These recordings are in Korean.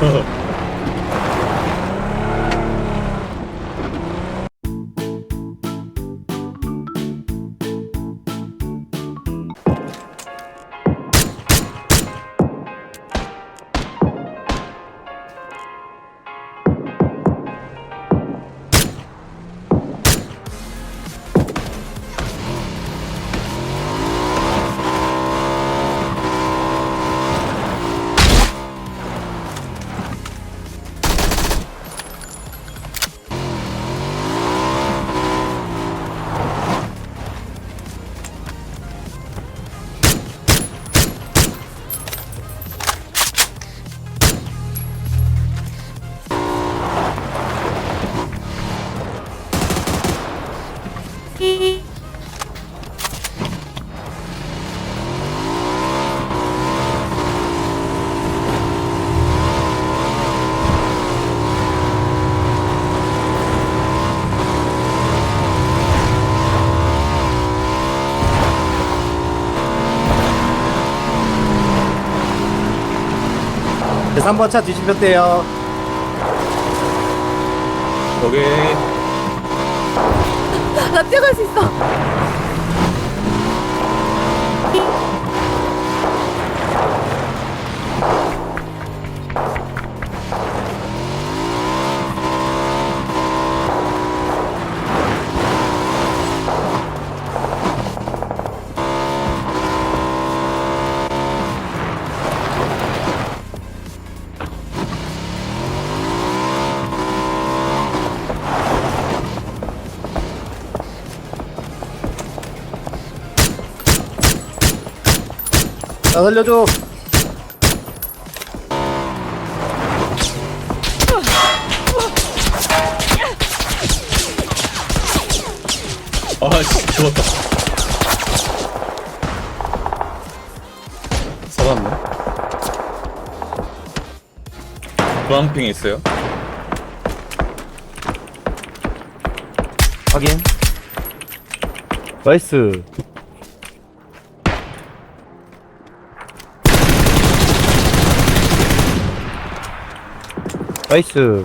Oh. 네, 3번 차 뒤집혔대요. 여기 나 뛰어갈 수 있어. 나 살려줘. 아 씨 죽었다 살았네 주황핑 있어요? 확인. 나이스. 나이스.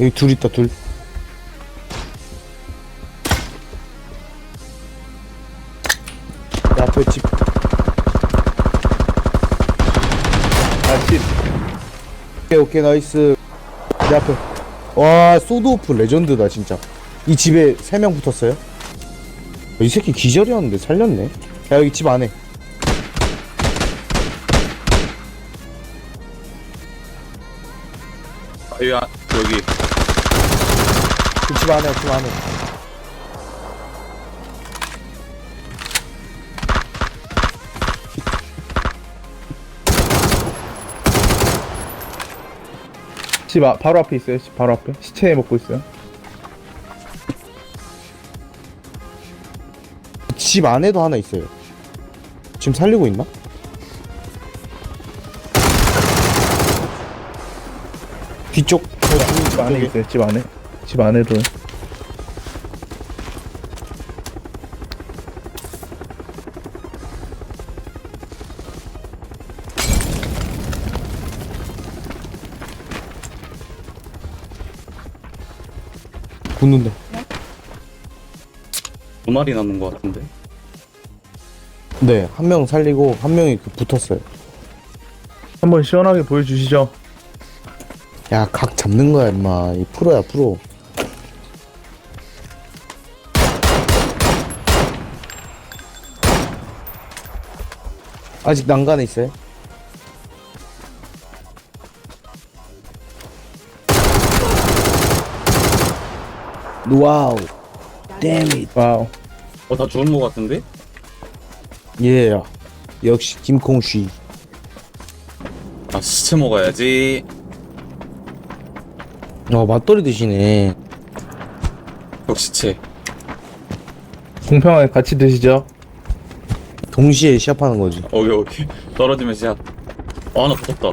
여기 둘 있다 둘. 내 앞에 집. 아집. 오케이 오케이 나이스. 내 앞에. 와 소드오프 레전드다 진짜. 이 집에 세 명 붙었어요? 이 새끼 기절이었는데 살렸네. 야 여기 집 안에 여기 아- 여기 그집 안에 집 안에 집 아, 바로 앞에 있어요. 집 바로 앞에. 시체 먹고 있어요. 집 안에도 하나 있어요 지금 살리고 있나? 뒤쪽 집 안에 있어요. 집 안에. 집 안에도. 붙는데 두 마리 남은 것 같은데 네 한 명 살리고 한 명이 그 붙었어요 한번 시원하게 보여주시죠. 야 각 잡는 거야 임마. 이 프로야 프로. 아직 난간에 있어요? 와우. 댐잇 와우. 어 다 죽은 것 같은데? 예. 역시 김콩 쉬. 아 시체 먹어야지 어 맛돌이 드시네. 역시 시체 공평하게 같이 드시죠. 동시에 시합하는 거지. 오케이 오케이. 떨어지면 시작 아 하나 붙었다.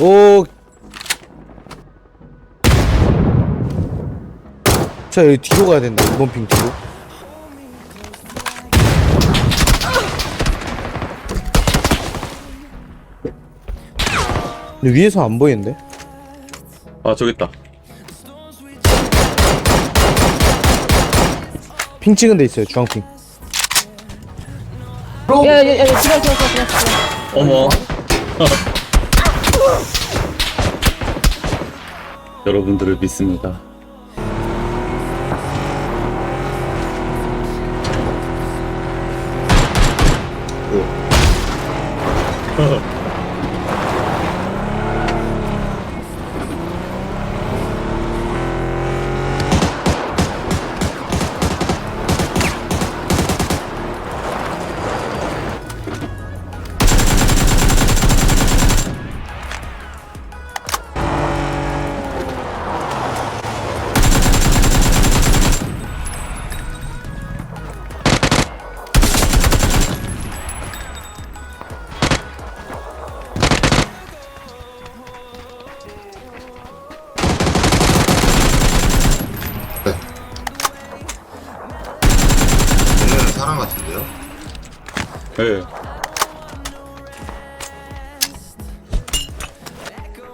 오. 자 여기 뒤로 가야 된다. 이번 핑 뒤로 근데 위에서 안 보이는데? 아 저기 있다. 핑 찍은 데 있어요 주황핑. 야야야 지랄 지랄 지랄 지랄 어머. 여러분들을 믿습니다 예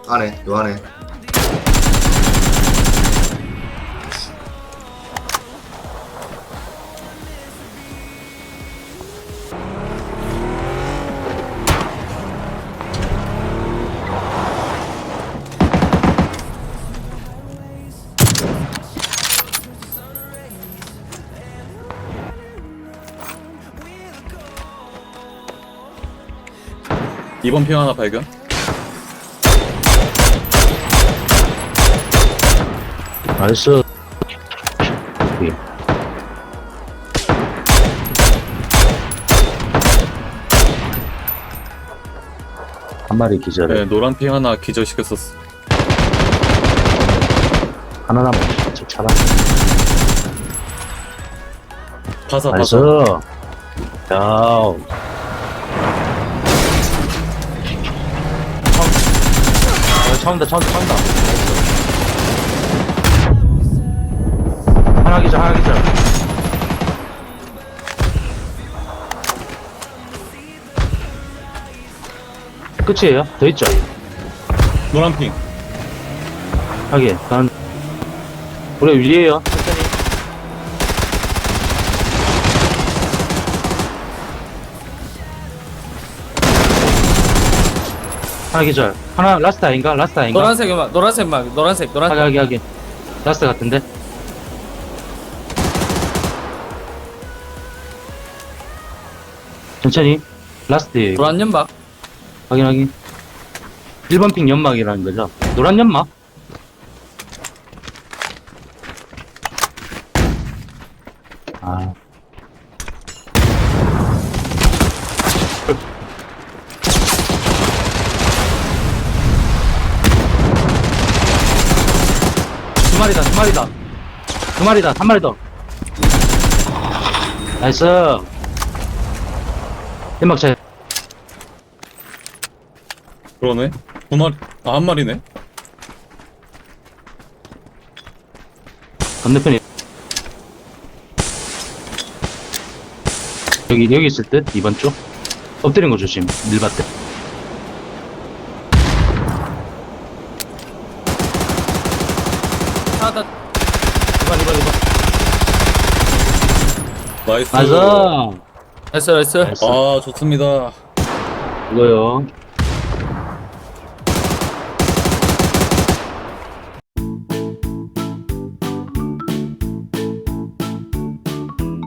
안에, 요 안에. 이번 핑 하나 발견 나이스. 한 마리 기절해. 예 노란 핑 하나 기절시켰었어 하나 남았어. 저 차라. 파사 나이스. 파사 야. 처음다, 처음다, 처음다. 하나 기절, 하나 기절. 끝이에요? 더 있죠? 노란 핑 하긴, 난, 우리 위에요. 하나 기절. 하나, 라스트 아닌가? 라스트 아닌가? 노란색 음악, 노란색 음악, 노란색, 노란색. 하기, 하기. 라스트 같은데? 천천히. 라스트. 노란 연막. 확인, 확인. 1번 핑 연막이라는 거죠. 노란 연막? 두 마리다, 두 마리다. 두 마리다, 한 마리 더. 나이스. 연막 차 그러네. 두 마리 아 한 마리네. 건너편에 여기 여기 있을 듯? 이번 쪽? 엎드린 거 조심. 밀밭대 하나 더. 이번 이번 이번 나이스. 맞아. 나이스, 나이스. 아 좋습니다. 이거요